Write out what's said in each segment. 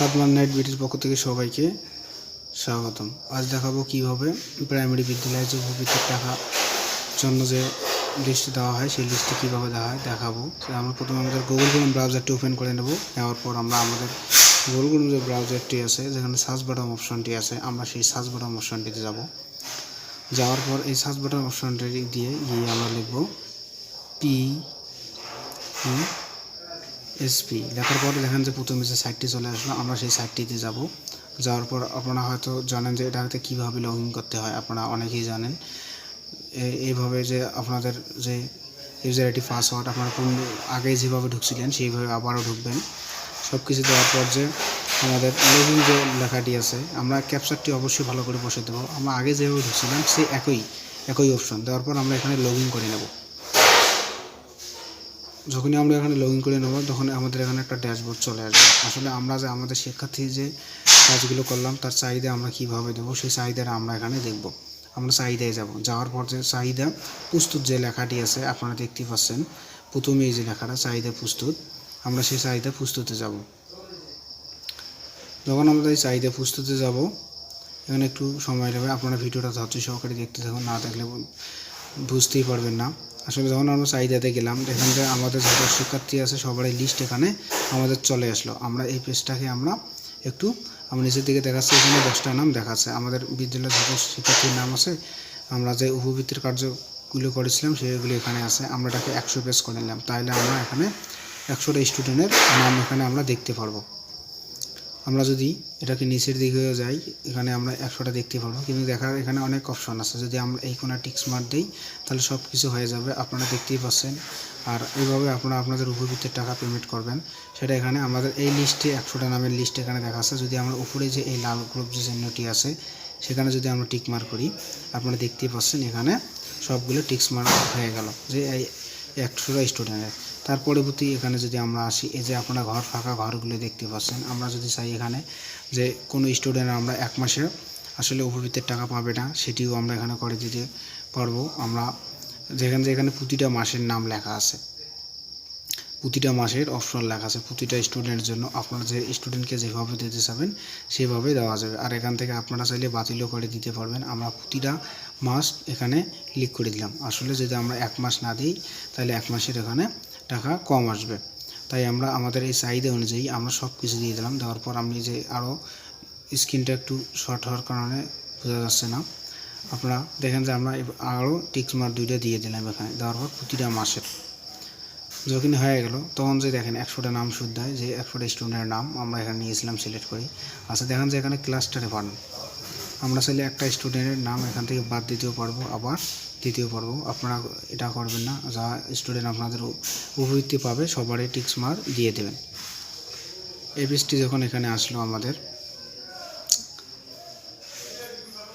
সাতমান night বিটির পক্ষ থেকে সবাইকে স্বাগতম। আজ দেখাবো কীভাবে প্রাইমারি বিদ্যালয়ে যে ভবিষ্যৎ টাকা জন্য যে লিস্ট দেওয়া হয়, সেই লিস্টটি কীভাবে দেওয়া হয় দেখাবো। আমরা প্রথমে আমাদের গুগল ক্রোম ব্রাউজারটি ওপেন করে নেব। নেওয়ার পর আমরা আমাদের গুগল ক্রোম যে ব্রাউজারটি আছে, যেখানে সার্চ বাটন অপশনটি আছে, আমরা সেই সার্চ বাটন অপশনটিতে যাব। যাওয়ার পর এই সার্চ বাটন অপশনটি দিয়ে গিয়ে আমরা লিখব পি এসপি লেখার পরে দেখেন যে প্রথমে যে সাইটটি চলে আসলো, আমরা সেই সাইটটিতে যাব। যাওয়ার পর আপনারা হয়তো জানেন যে এটাতে কীভাবে লগ ইন করতে হয়, আপনারা অনেকেই জানেন। এইভাবে যে আপনাদের যে ইউজার আইডি পাসওয়ার্ড আপনারা কোন আগে যেভাবে ঢুকছিলেন, সেইভাবে আবারও ঢুকবেন। সব কিছু দেওয়ার পর যে আমাদের লগ যে লেখাটি আছে, আমরা ক্যাপচারটি অবশ্যই ভালো করে বসে দেবো। আমরা আগে যেভাবে ঢুকছিলাম, সেই একই একই অপশন দেওয়ার পর আমরা এখানে লগ করে নেব। যখনই আমরা এখানে লগ ইন করে নেব, তখন আমাদের এখানে একটা ড্যাশবোর্ড চলে আসবে। আসলে আমরা যে আমাদের শিক্ষার্থী যে কাজগুলো করলাম, তার চাহিদা আমরা কীভাবে দেবো, সেই চাহিদাটা আমরা এখানে দেখব। আমরা চাহিদায় যাব। যাওয়ার পর যে চাহিদা প্রস্তুত যে লেখাটি আছে, আপনারা দেখতে পাচ্ছেন, প্রথমে এই যে লেখাটা, চাহিদা প্রস্তুত, আমরা সেই চাহিদা প্রস্তুতে যাব। যখন আমরা এই চাহিদা প্রস্তুতে যাব, এখানে একটু সময় লাগবে, আপনারা ভিডিওটা ধৈর্য সহকারে দেখতে থাকুন, না দেখলে বুঝতেই পারবেন না। আসলে যখন আমরা চাহিদাতে গেলাম দেখেন যে আমাদের যত শিক্ষার্থী আছে সবারই লিস্ট এখানে আমাদের চলে আসলো। আমরা এই পেজটাকে আমরা একটু, আমরা নিচের দিকে দেখাচ্ছি, এখানে দশটা নাম দেখাচ্ছে। আমাদের বিদ্যালয়ের যত শিক্ষার্থীর নাম আছে, আমরা যে উপবৃত্তির কার্যগুলো করেছিলাম, সেগুলো এখানে আছে। আমরা এটাকে একশো পেজ করে নিলাম। তাহলে আমরা এখানে একশোটা স্টুডেন্টের নাম এখানে আমরা দেখতে পারব। আমরা যদি এটাকে নিচের দিকে যাই, এখানে আমরা একশোটা দেখতে পারব। কিন্তু দেখার এখানে অনেক অপশন আছে। যদি আমরা এই কোনো টিক্স মার দিই, তাহলে সব কিছু হয়ে যাবে। আপনারা দেখতেই পাচ্ছেন। আর এইভাবে আপনারা আপনাদের উপবৃত্তের টাকা পেমেন্ট করবেন। সেটা এখানে আমাদের এই লিস্টে একশোটা নামের লিস্ট এখানে দেখা আছে। যদি আমরা উপরে যে এই লাল গ্রুপ যে চিহ্নটি আছে, সেখানে যদি আমরা টিক মার্ক করি, আপনারা দেখতেই পাচ্ছেন এখানে সবগুলো টিক্স মার্ক হয়ে গেল। যে এই একশোটা স্টুডেন্টের তার পরবর্তী এখানে যদি আমরা আসি, এই যে আপনারা ঘর ফাঁকা ঘরগুলো দেখতে পাচ্ছেন, আমরা যদি চাই এখানে যে কোনো স্টুডেন্ট আমরা এক মাসে আসলে উপবৃত্তের টাকা পাবে না, সেটিও আমরা এখানে করে দিতে পারব। আমরা যেখানে যেখানে প্রতিটা মাসের নাম লেখা আছে, প্রতিটা মাসের অপশন লেখা আছে, প্রতিটা স্টুডেন্টের জন্য আপনারা যে স্টুডেন্টকে যেভাবে দিতে চাবেন সেভাবে দেওয়া যাবে। আর এখান থেকে আপনারা চাইলে বাতিলও করে দিতে পারবেন। আমরা প্রতিটা মাস এখানে ক্লিক করে দিলাম। আসলে যদি আমরা এক মাস না দিই, তাহলে এক মাসের এখানে টাকা কম আসবে। তাই আমরা আমাদের এই চাহিদা অনুযায়ী আমরা সব কিছু দিয়ে দিলাম। দেওয়ার পর আমি যে আরও স্ক্রিনটা একটু শর্ট হওয়ার কারণে বোঝা যাচ্ছে না। আপনারা দেখেন যে আমরা আরও টিক্স মার্ক দুইটা দিয়ে দিলাম এখানে। দেওয়ার পর প্রতিটা মাসের যখন হয়ে গেল, তখন যে দেখেন একশোটা নাম শুদ্ধ হয় যে একশোটা স্টুডেন্টের নাম আমরা এখানে নিয়েছিলাম সিলেক্ট করি। আচ্ছা দেখেন যে এখানে ক্লাস্টারে পান আমরা চাইলে একটা স্টুডেন্টের নাম এখান থেকে বাদ দিতেও পারব, আবার দিতেও পারব। আপনারা এটা করবেন না, যা স্টুডেন্ট আপনাদের উপবৃত্তি পাবে সবারই টিক্স মার্ক দিয়ে দেবেন। পেজটি যখন এখানে আসলো আমাদের,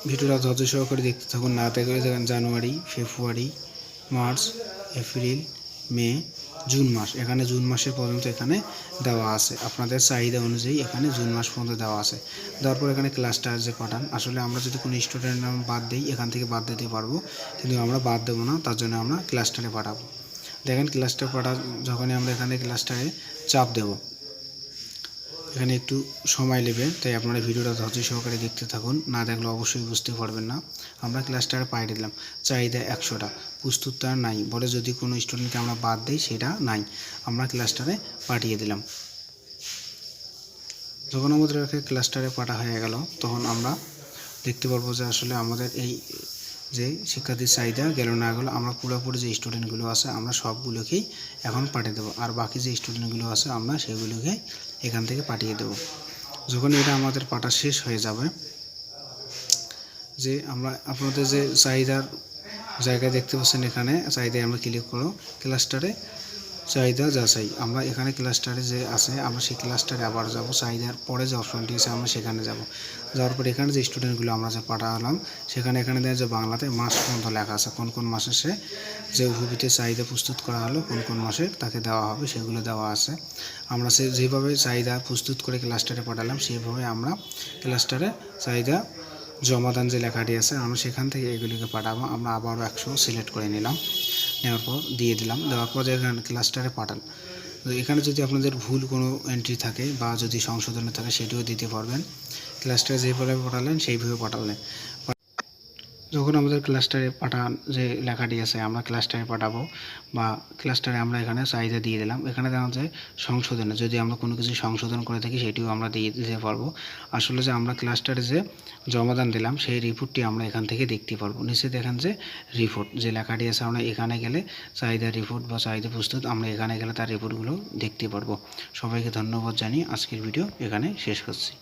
ভিডিওটা ধৈর্য সহকারে দেখতে থাকুন। না দেখেন January, February, March, April, May June মাস। এখানে জুন মাসের পর্যন্ত এখানে দেওয়া আছে। আপনাদের চাহিদা অনুযায়ী এখানে জুন মাস পর্যন্ত দেওয়া আছে। দেওয়ার পর এখানে ক্লাসটা যে পাঠান আসলে আমরা যদি কোনো স্টুডেন্ট নাম বাদ দিই, এখান থেকে বাদ দিতে পারব। কিন্তু আমরা বাদ দেবো না, তার জন্য আমরা ক্লাস্টারে পাঠাবো। দেখেন ক্লাস্টার পাঠা যখনই আমরা এখানে ক্লাস্টারে চাপ দেবো এখানে একটু সময় নেবে তাই আপনারা ভিডিওটা ধৈর্য সহকারে দেখতে থাকুন। না দেখলে অবশ্যই বুঝতে পারবেন না। আমরা ক্লাসটারে পাঠিয়ে দিলাম। চাহিদা একশোটা। প্রস্তুতটা নাই। বলে যদি কোনো স্টুডেন্টকে আমরা বাদ দিই, সেটা নাই। আমরা ক্লাসটারে পাঠিয়ে দিলাম। যখন আমাদের ক্লাসটারে পাঠা হয়ে গেল, তখন আমরা দেখতে পারব যে আসলে আমাদের এই যে শিক্ষার্থীর চাহিদা গেল না গেলো, আমরা পুরোপুরি যে স্টুডেন্টগুলো আছে, আমরা সবগুলোকেই এখন পাঠিয়ে দেবো। আর বাকি যে স্টুডেন্টগুলো আছে, আমরা সেগুলোকে এখান থেকে পাঠিয়ে দেবো। যখন এটা আমাদের পাঠা শেষ হয়ে যাবে, যে আমরা আপনাদের যে চাহিদার জায়গায় দেখতে পাচ্ছেন এখানে, চাহিদায় আমরা ক্লিক করো ক্লাস্টারে চাহিদা যাচাই। আমরা এখানে ক্লাস্টারে যে আছে, আমরা সেই ক্লাস্টারে আবার যাব। চাহিদার পরে যে অপশনটি আছে, আমরা সেখানে যাব। যাওয়ার পর এখানে যে স্টুডেন্টগুলো আমরা যে পাঠালাম, সেখানে এখানে দেয় যে বাংলাতে মাস পর্যন্ত লেখা আছে, কোন কোন মাসে সে যে উপবৃত্তির চাহিদা প্রস্তুত করা হলো, কোন কোন মাসে তাকে দেওয়া হবে, সেগুলো দেওয়া আছে। আমরা সে যেভাবে চাহিদা প্রস্তুত করে ক্লাস্টারে পাঠালাম সেইভাবে আমরা ক্লাস্টারে চাহিদা জমাদান যে লেখাটি আছে, আমরা সেখান থেকে এগুলিকে পাঠাবো। আমরা আবারও একশো সিলেক্ট করে নিলাম। নেওয়ার পর দিয়ে দিলাম। দেওয়ার পর এখানে ক্লাস্টারে পাঠান। তো এখানে যদি আপনাদের ভুল কোনো এন্ট্রি থাকে বা যদি সংশোধনে থাকে, সেটিও দিতে পারবেন। ক্লাস্টারে যেভাবে পাঠালেন, সেইভাবে পাঠালেন। যখন আমাদের ক্লাস্টারে পাঠান যে লেখাটি আছে, আমরা ক্লাস্টারে পাঠাবো বা ক্লাস্টারে আমরা এখানে চাহিদা দিয়ে দিলাম, এখানে দেখা যায় সংশোধনে, যদি আমরা কোনো কিছু সংশোধন করে থাকি সেটিও আমরা দিয়ে দিতে পারব। আসলে যে আমরা ক্লাস্টারে যে জমাদান দিলাম, সেই রিপোর্টটি আমরা এখান থেকে দেখতে পারব। নিচে দেখেন যে রিপোর্ট যে লেখাটি আছে, আমরা এখানে গেলে চাহিদা রিপোর্ট বা চাহিদা প্রস্তুত, আমরা এখানে গেলে তার রিপোর্টগুলো দেখতে পারব। সবাইকে ধন্যবাদ জানিয়ে আজকের ভিডিও এখানে শেষ করছি।